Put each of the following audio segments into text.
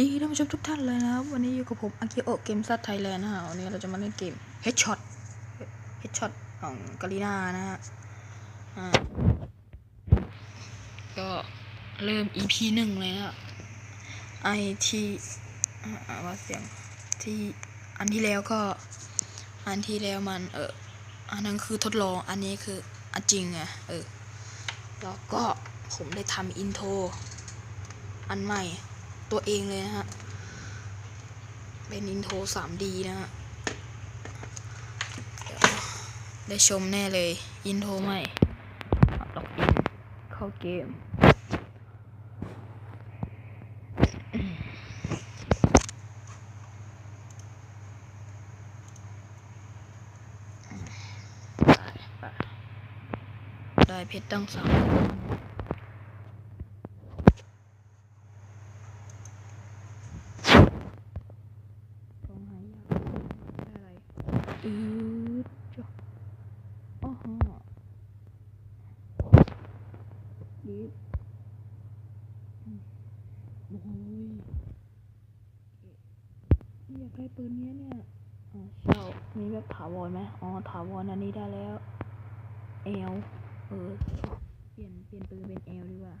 ดีท่านผู้ชมทุกท่านเลยนะครับ วันนี้อยู่กับผมอากิโอเกมซัดไทยแลนด์นะฮะวันนี้เราจะมาเล่นเกม Headshot Headshot ของกาลีนานะฮะก็เริ่ม EP หนึ่งเลยนะไอที่อ่าว่าเสียงที่อันที่แล้วก็ อันที่แล้วมันเอออันนั้นคือทดลองอันนี้คืออันจริงไงเออแล้วก็ผมได้ทำอินโทรอันใหม่ ตัวเองเลยนะฮะ เป็นอินโทร 3D นะฮะเดี๋ยวได้ชมแน่เลย อินโทรใหม่ล็อกอิน เข้าเกมได้เพชรตั้งสาม ต้องหายากได้อะไรอืดจ้ะอ๋อฮะยิบอืม โอ้ยอยากได้ปืนเนี้ยเนี่ยอ๋อเช่ามีแบบถาวรไหมอ๋อถาวรอันนี้ได้แล้วเอลเออเปลี่ยนเปลี่ยนปืนเป็นเอลดีกว่า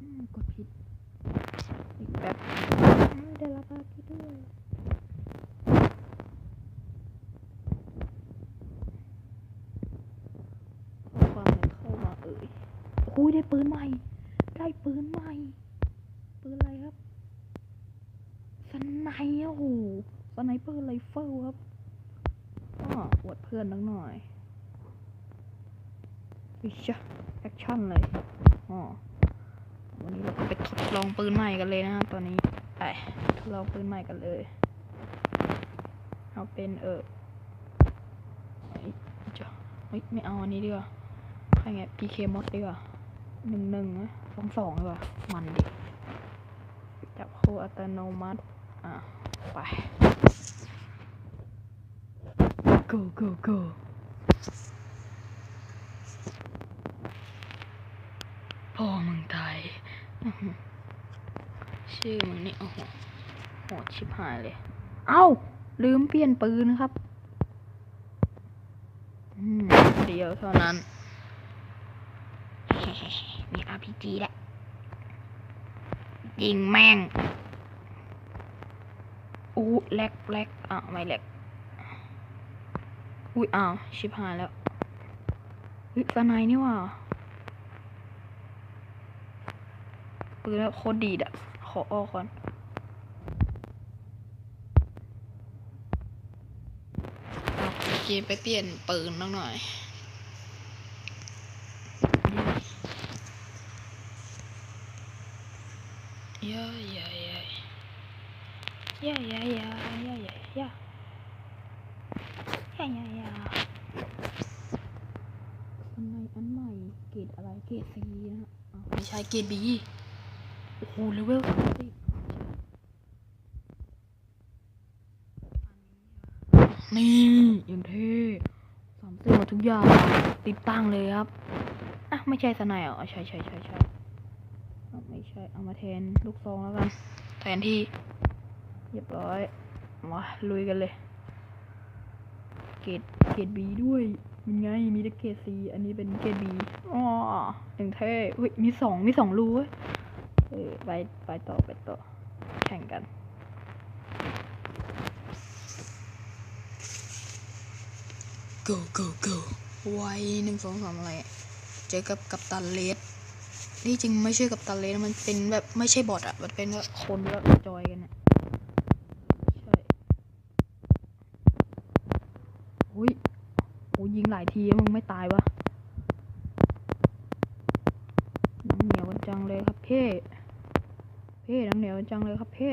อืมกดผิด อีกแป๊บอืมได้รับภารกิจด้วยข้อความอะไรเข้ามาเอ่ยโอ้ยได้ปืนใหม่ ได้ปืนใหม่ ปืนอะไรครับสไนป์โอ้โหสไนเปอร์ไรเฟิลครับก็อวดเพื่อนนักหน่อยวิชะแอคชั่นเลยอ๋อวันนี้เราก็ไปทดลองปืนใหม่กันเลยนะตอนนี้ไปทดลองปืนใหม่กันเลย เอาเป็นเออเฮ้ยจะเฮ้ยไม่เอาอันนี้ดีกว่าใครไง PK มดดีกว่า หนึ่งหนึ่งนะสองสองดีกว่ามันดิจับคู่อัตโนมัติ อะ ไป go go go พ่อมึงตายชื่อมึงนี่โอ้โหโหดชิบหายเลย เอ้า ลืมเปลี่ยนปืนครับ อืมเดียวเท่านั้น RPG แหละยิงแม่งอู้แลกแลกอ้าไม่แลกอุ้ยอ้าวชิบหายแล้วอุ้ยสไนนี่ว่าปืนแบบโคตรดีดอะ ขอออกก่อนโอเคไปเปลี่ยนปืนน้องหน่อยาย่าย่า ย่าย่าย่าย่าย่าย่าย่าย่าย่าอันใหม่อันใหม่เกรดอะไรเกรดซีนะฮะอ้าวไม่ใช่เกรดบีโอ้โหเลเวลสามสิบนี่อย่างเท่สามสิบหมดทุกอย่างติดตั้งเลยครับอะไม่ใช่สไนด์เหรอใช่ใช่ใช่ใช่อะไม่ใช่เอามาแทนลูกซองแล้วกันแทนที่เรียบร้อย มาลุยกันเลย เกรดเกรดบีด้วยยังไง มีแต่เกรดซีอันนี้เป็นเกรดบีอ๋ออย่งเท่เฮ้ย มีสอง มีสองรูเออ ไป ไปต่อ ไปต่อ แข่งกัน go go go ไวหนึ่งสองสามอะไร เจอกับกัปตันเลสนี่จริงไม่ใช่กัปตันเลสมันเป็นแบบไม่ใช่บอทอะมันเป็นแบบคนแบบจอยกันอะใช่อุ้ยโอ้ ยิงหลายทีมึงไม่ตายวะนังเหนียวกันจังเลยครับเพ่เพ่นังเหนียวจังเลยครับเพ่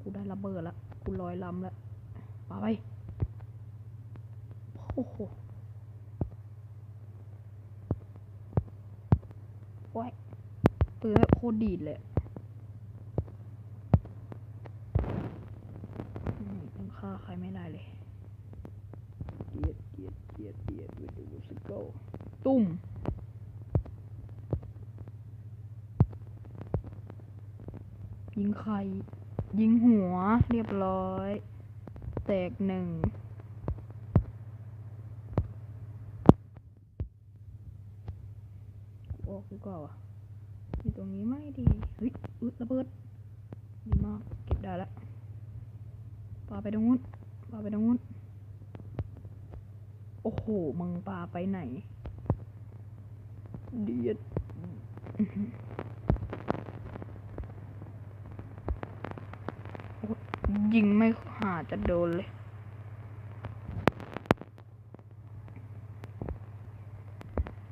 กูได้ระเบิดละกูลอยลำล้วไปไปโอ้โหโอ้ยปืนแบบโคตรดีดเลยอืมยังฆ่าใครไม่ได้เลย ตุ้ม ยิงใคร ยิงหัวเรียบร้อย แตกหนึ่งออกดีกว่าว่ะอยู่ตรงนี้ไม่ดีเฮ้ยอึดระเบิดดีมาก เก็บได้ล้วปาไปตรงนู้นปาไปตรงนู้น โอ้โห มึงปาไปไหน เดียดยยิงไม่หาจะโดนเลย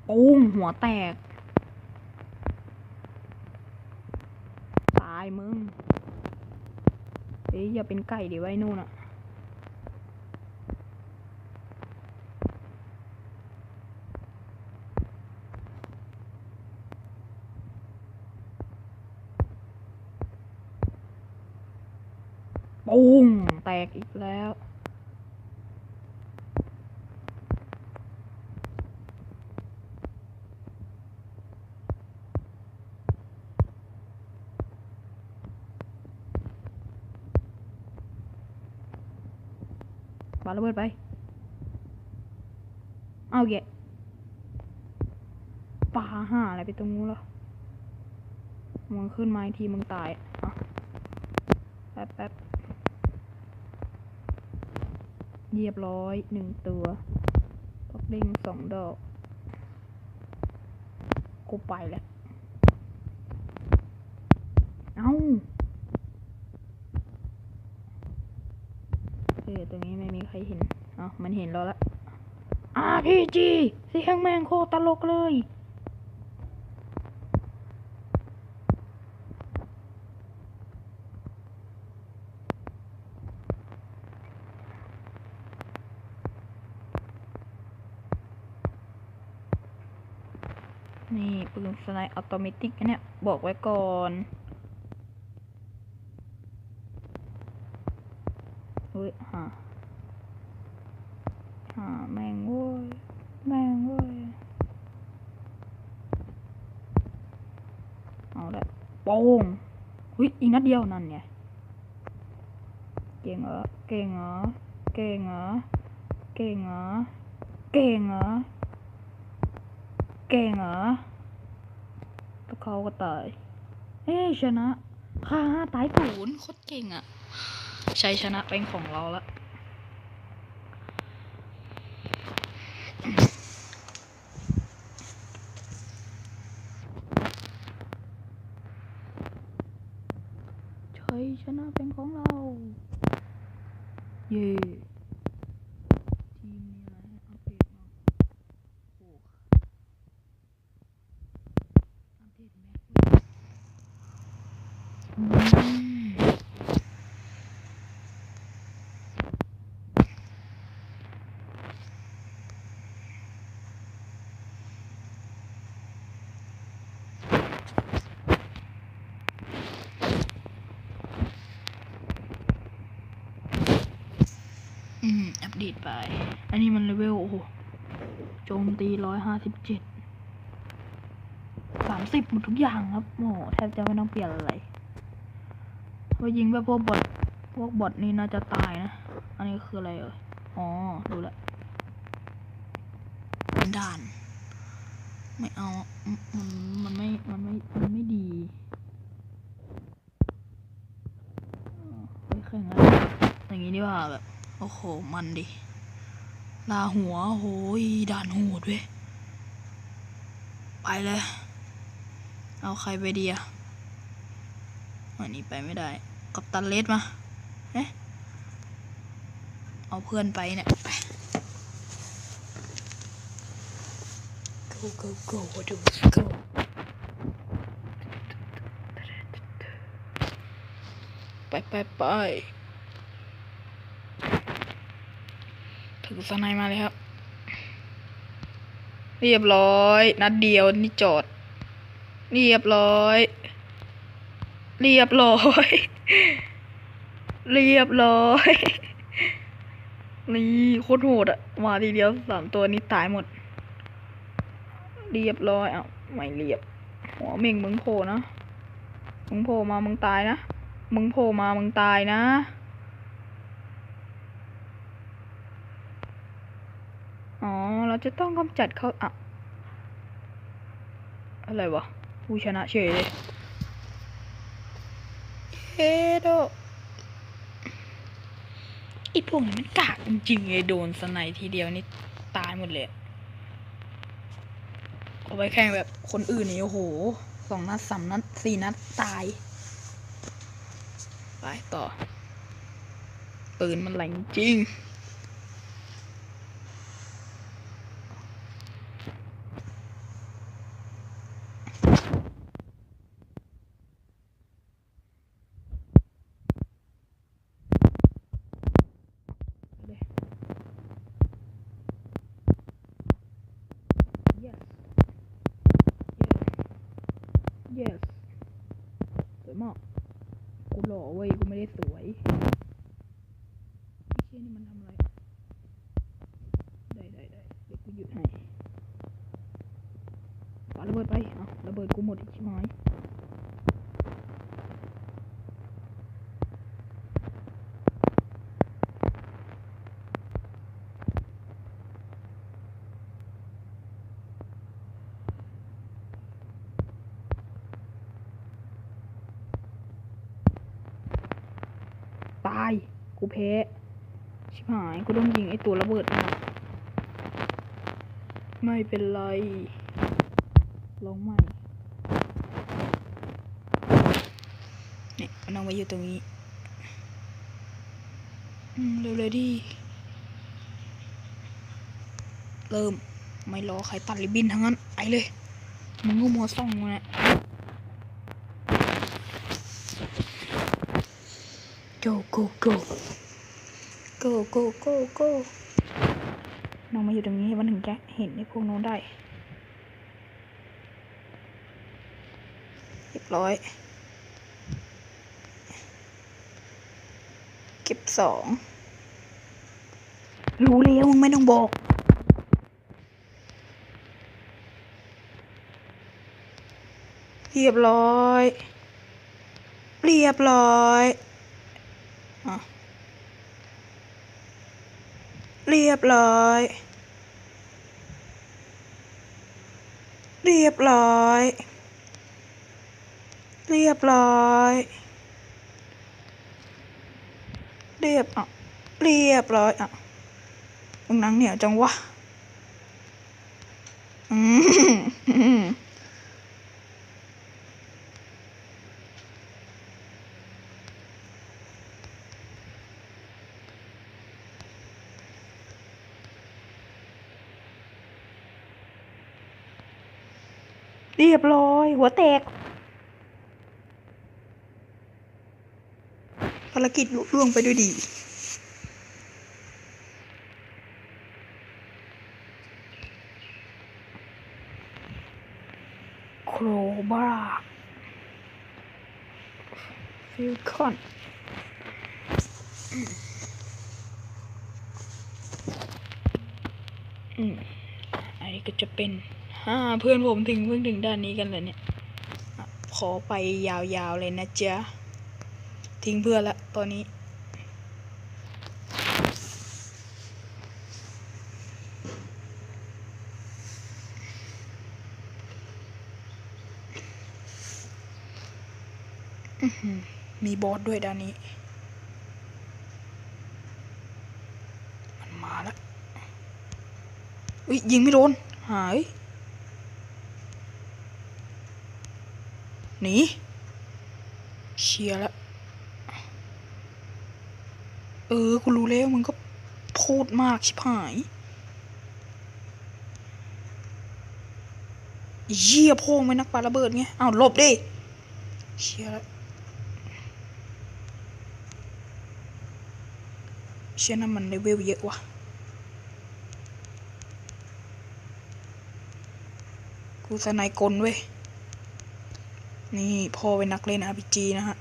ปุ้งหัวแตก ตายมึง เอ้ยอย่าเป็นไก่ดิไว้นู่นอะ ปุ้งแตกอีกแล้ว ปาระเบิดไป เอาแกะปาห่าอะไรไปตรงนู้นแล้วมึงขึ้นมาทีมึงตายอะแป๊บแป๊บ เรียบร้อยหนึ่งตัวปักเด้งสองดอกกูไปแล้วเอ้าเออตรงนี้ไม่มีใครเห็นเอามันเห็นเราละอาพีจีเสียงแมงโคตรตลกเลย นี่ปืนสไนอัตโนมัติอันเนี้ยบอกไว้ก่อนเฮ้ยหาหาแมงเว้ยแมงเว้ยเอาละโป้งเฮ้ยอีกนัดเดียวนั่นไงเก่งเหรอเก่งเหรอเก่งเหรอเก่งเหรอเก่งเหรอ เก่งเหรอตะเขาก็ตาย เอ้ชนะค่าตายศูนย์โคตรเก่งอะชัยชนะเป็นของเราละ ชัยชนะเป็นของเรา เย่ทีมมีอะไรให้อัปเดตบ้างโอ้อัปเดตแม็กด้วยอืม อืม อัปเดตไป อันนี้มันเลเวล โอ้โห โจมตีร้อยห้าสิบเจ็ด สามสิบหมดทุกอย่างครับ โอ้โห แทบจะไม่ต้องเปลี่ยนอะไรว่ายิงแบบพวกบอทพวกบอทนี่น่าจะตายนะ อันนี้คืออะไรเอ่ย อ๋อ ดูและเป็นด่าน ไม่เอา มัน มันไม่ มันไม่ มันไม่ดีเฮ้ยแค่งั้นอย่างงี้ดีกว่าแบบ โอ้โห มันดิ ลาหัวโหยด่านโหดเว้ย ไปเลย เอาใครไปดีอะอันนี้ไปไม่ได้ กับตันเลสมาเอ๊ะเอาเพื่อนไปเนี่ย ไป go go go do go ไปไปไปถึง สไนมาเลยครับ เรียบร้อย นัดเดียวนี่จอด เรียบร้อย เรียบร้อย เรียบร้อย นี่โคตรโหดอะมาทีเดียวสามตัวนี้ตายหมด เรียบร้อยเอ้าไม่เรียบหัวเม่งมึงโผล่นะ มึงโผล่มามึงตายนะ มึงโผล่มามึงตายนะ อ๋อ เราจะต้องกำจัดเขาอะ อะไรวะ ผู้ชนะเฉยเลยเฮโดไอพวกนี้มันกากจริงๆเลยโดนสไนด์ทีเดียวนี่ตายหมดเลยเอาไปแข่งแบบคนอื่นนี่โอ้โหสองนัดสามนัดสี่นัดตาย ไปต่อ ปืนมันแรงจริง เลย yes yes yes ส วยมาก กูหล่อเว้ย กูไม่ได้สวยไอ้เชี่ยนี่มันทำอะไร ได้ได้ได้เดี๋ยวกูหยุดให้ปาระเบิดไป เอาระเบิดกูหมดอีกใช่ไหม ตาย กูแพ้ ชิบหาย กูต้องยิงไอตัวระเบิดมาไม่เป็นไร ลองใหม่เนี่ยมันเอาไว้อยู่ตรงนี้อืมเร็วๆดิ เริ่ม ไม่รอใครตัดริบบิ้นทั้งนั้น ไอเลย มึงก็มัวส่องมาเนี่ย go go go go go go น้องมาอยู่ตรงนี้มันถึงจะเห็นไอ้พวกโน้นได้เรียบร้อย เก็บสอง รู้แล้วมึงไม่ต้องบอกเรียบร้อย เรียบร้อย เรียบร้อย เรียบร้อย เรียบร้อย เรียบอะเรียบร้อยอะมึงนังเหนียวจังวะ อืม รียบร้อย หัวแตกภารกิจลุล่วงไปด้วยดี โครบาฟิลคอนอืมอันนี้ก็จะเป็น ฮ่าเพื่อนผมถึงเพิ่งถึงด้านนี้กันเลยเนี่ย ขอไปยาวๆเลยนะจ๊ะ ทิ้งเพื่อนละตอนนี้มีบอสด้วยด้านนี้ มันมาแล้ว อุ้ยยิงไม่โดน หาย หนีเชียร์แล้วเออ กูรู้แล้วมึงก็พูดมากชิบหายเยี่ยพงไม่นักปาระเบิดไงอ้าวหลบดิเชียร์แล้วเชียนั่นมันเลเวลเยอะว่ะ กูสนายกลเว้ย นี่พ่อเป็นนักเล่น RPG นะฮะ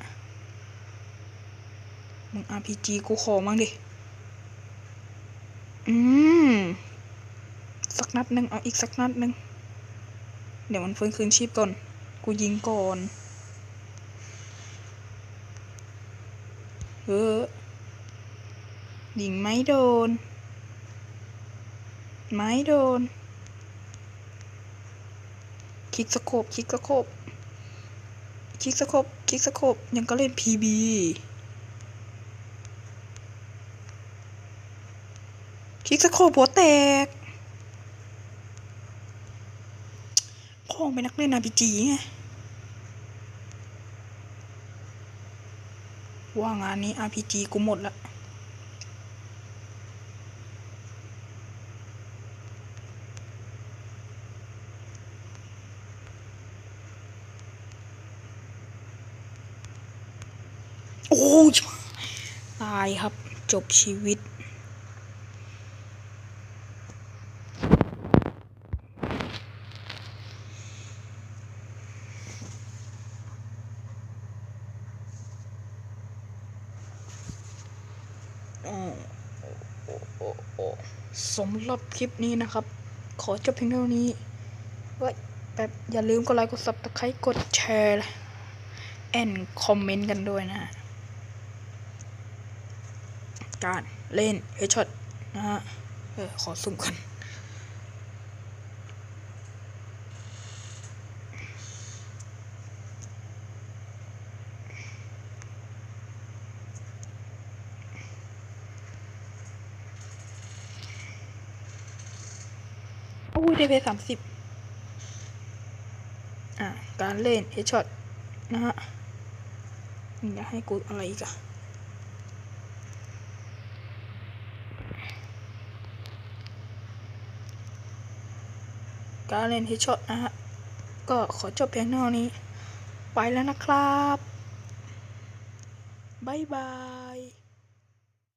มึง RPG กูขอมั่งดิ อืม สักนัดหนึ่งเอาอีกสักนัดหนึ่ง เดี๋ยวมันฟื้นคืนชีพก่อน กูยิงก่อน เออยิงไม่โดน ไม่โดน คลิกสโคบคลิกสโคบ คลิกสโคบคลิกสโคบยังก็เล่น P B คลิกสโคบหัวแตกพ่อเป็นนักเล่นนาบีจีไงว่างานนี้ RPG กูหมดละ โอ้ยตายครับ จบชีวิตสำหรับคลิปนี้นะครับ ขอจบเพียงเท่านี้ไว้แบบอย่าลืมกดไลค์กดซับสไครต์กดแชร์ แอนคอมเมนต์กันด้วยนะฮะ การเล่นเฮดช็อตนะฮะเออขอสุ่มกันโอ้ยได้ไปสามสิบอะการเล่นเฮดช็อตนะฮะมึงอยาให้กูอะไรอีกอะ การเล่นฮิชช็อตนะฮะ ก็ขอจบเพียงเท่านี้ ไปแล้วนะครับ บ๊ายบาย